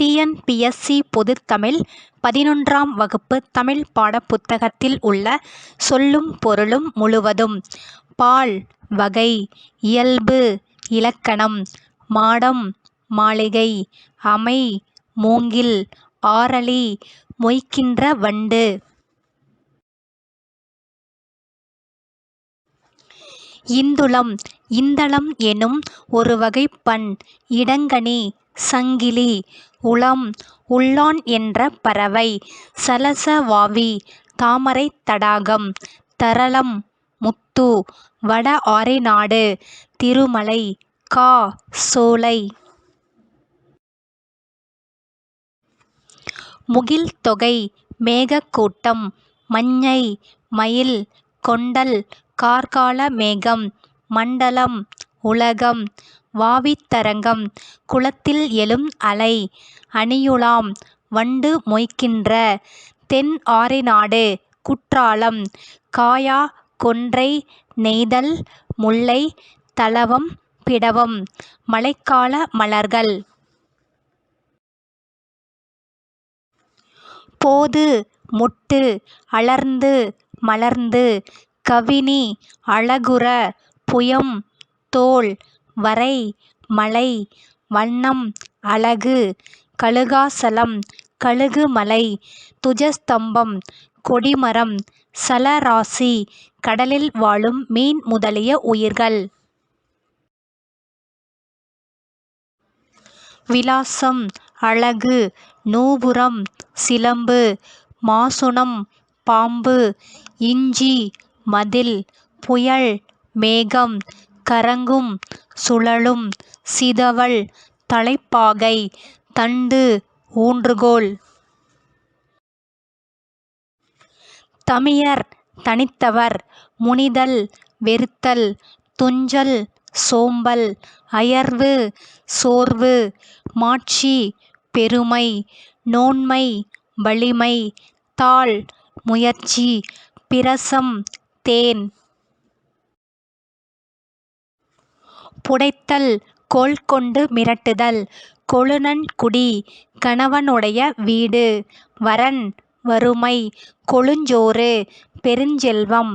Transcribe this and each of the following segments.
TNPSC பொதுத்தமிழ் பதினொன்றாம் வகுப்பு தமிழ் பாடப்புத்தகத்தில் உள்ள சொல்லும் பொருளும் முழுவதும் பால் வகை இயல்பு இலக்கணம் மாடம் மாளிகை அமை மூங்கில் ஆறலி மொய்க்கின்ற வண்டு. இந்துளம் இந்தளம் எனும் ஒருவகைப் பண் இடங்கனி சங்கிலி உளம் உள்ளான் என்ற பறவை சலச வாவி தாமரைத் தடாகம் தரளம் முத்து வட ஆரைநாடு திருமலை கா சோலை. முகில்தொகை தொகை மேகக்கூட்டம் மஞ்சை மயில் கொண்டல் கார்கால மேகம் மண்டலம் உலகம் வாவித்தரங்கம் குளத்தில் எழும் அலை அணியுலாம் வண்டு மொய்க்கின்ற தென் ஆரைநாடு குற்றாலம் காயா கொன்றை நெய்தல் முல்லை தளவம் பிடவம் மழைக்கால மலர்கள். போது மொட்டு அலர்ந்து மலர்ந்து கவினி அழகுற புயம் தோல் வரை மலை வண்ணம் அழகு கழுகாசலம் கழுகுமலை துஜஸ்தம்பம் கொடிமரம் சலராசி கடலில் வாழும் மீன் முதலிய உயிர்கள். விலாசம் அழகு நூபுரம் சிலம்பு மாசுணம் பாம்பு இஞ்சி மதில் புயல் மேகம் கறங்கும் சுழலும் சிதவல் தலைப்பாகை தண்டு ஊன்றுகோல். தமியர் தனித்தவர் முனிதல் வெறுத்தல் துஞ்சல் சோம்பல் அயர்வு சோர்வு மாட்சி பெருமை நோன்மை வலிமை தாள் முயற்சி பிரசம் தேன். புடைத்தல் கோல் கொண்டு மிரட்டுதல். கொழுநன்குடி கணவனுடைய வீடு. வரன் வறுமை கொழுஞ்சோறு பெருஞ்செல்வம்.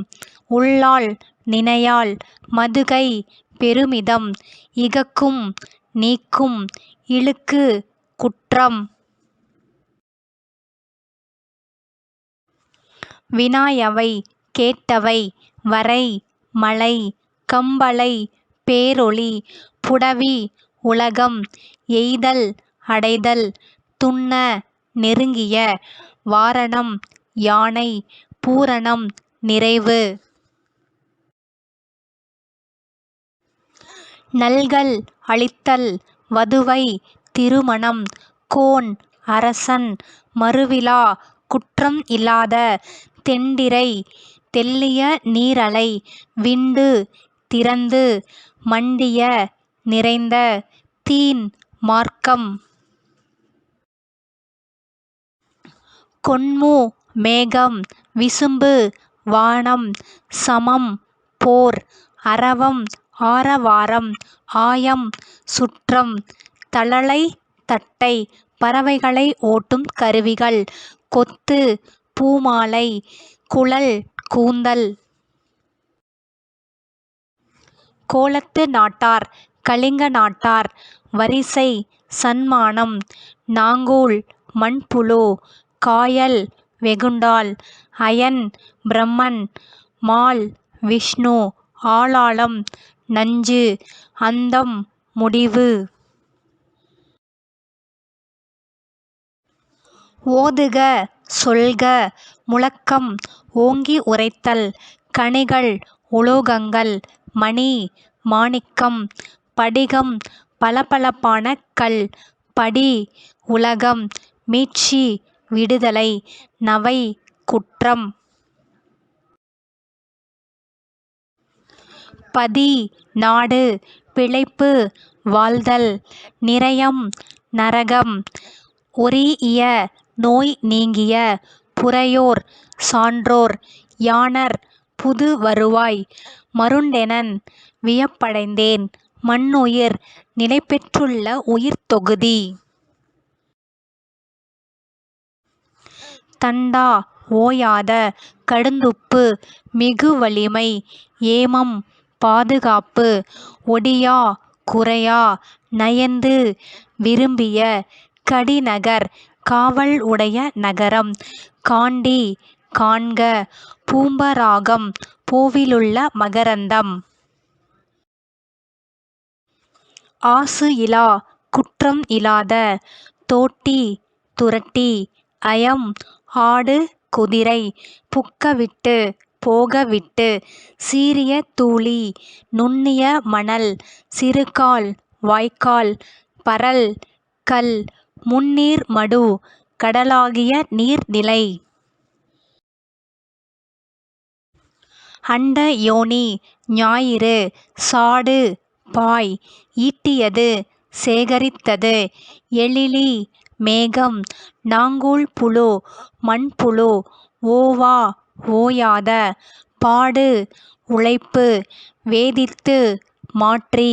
உள்ளாள் நினையாள் மதுகை பெருமிதம். இகக்கும் நீக்கும் இழுக்கு குற்றம். வினாயவை கேட்டவை வரை மழை கம்பளை பேரொளி புடவி உலகம் எய்தல் அடைதல் துன்ன நெருங்கிய வாரணம் யானை பூரணம் நிறைவு. நல்கல் அளித்தல் வதுவை திருமணம் கோன் அரசன் மறுவிலா குற்றம் இல்லாத தெண்டிரை தெள்ளிய நீரலை விண்டு திறந்து மண்டிய நிறைந்த தீன் மார்க்கம். கொண்மூ மேகம் விசும்பு வானம் சமம் போர் அரவம் ஆரவாரம் ஆயம் சுற்றம் தழலை தட்டை பறவைகளை ஓட்டும் கருவிகள் கொத்து பூமாலை குழல் கூந்தல் கோலத்து நாட்டார் கலிங்க நாட்டார் வரிசை சன்மானம் நாங்கூல் மண்புழு காயல் வெகுண்டால் அயன் பிரமன் மால் விஷ்ணு ஆலாளம் நஞ்சு அந்தம் முடிவு. ஓதுக சொல்க முழக்கம் ஓங்கி உரைத்தல் கனிகள் உலோகங்கள் மணி மாணிக்கம் படிகம் பளபளப்பான கல் படி உலகம் மீட்சி விடுதலை நவை குற்றம். பதி நாடு பிழைப்பு வாழ்தல் நிரயம் நரகம். ஒரீஇய நோய் நீங்கிய புறையோர் சான்றோர் யானர் புது வருவாய். மருண்டெனன் வியப்படைந்தேன். மன்னுயிர் நிலைபெற்றுள்ள உயிர்த்தொகுதி தண்டா ஓயாத கடுந்துப்பு மிகுவலிமை ஏமம் பாதுகாப்பு ஒடியா குறையா நயந்து விரும்பிய கடிநகர் காவல் உடைய நகரம். காண்டி காண்க. பூம்பராகம் பூவிலுள்ள மகரந்தம். ஆசு இலா குற்றம் இலாத. தோட்டி துரட்டி அயம் ஆடு குதிரை. புக்கவிட்டு போகவிட்டு. சீரிய தூளி நுண்ணிய மணல். சிறுகால் வாய்க்கால் பரல் கல் முன்னீர் மடு. கடலாகிய நீர் அண்ட யோனி ஞாயிறு சாடு பாய் ஈட்டியது சேகரித்தது எழிலி மேகம் நாங்கூல் புழு மண்புழு ஓவா ஓயாத பாடு உழைப்பு வேதித்து மாற்றி.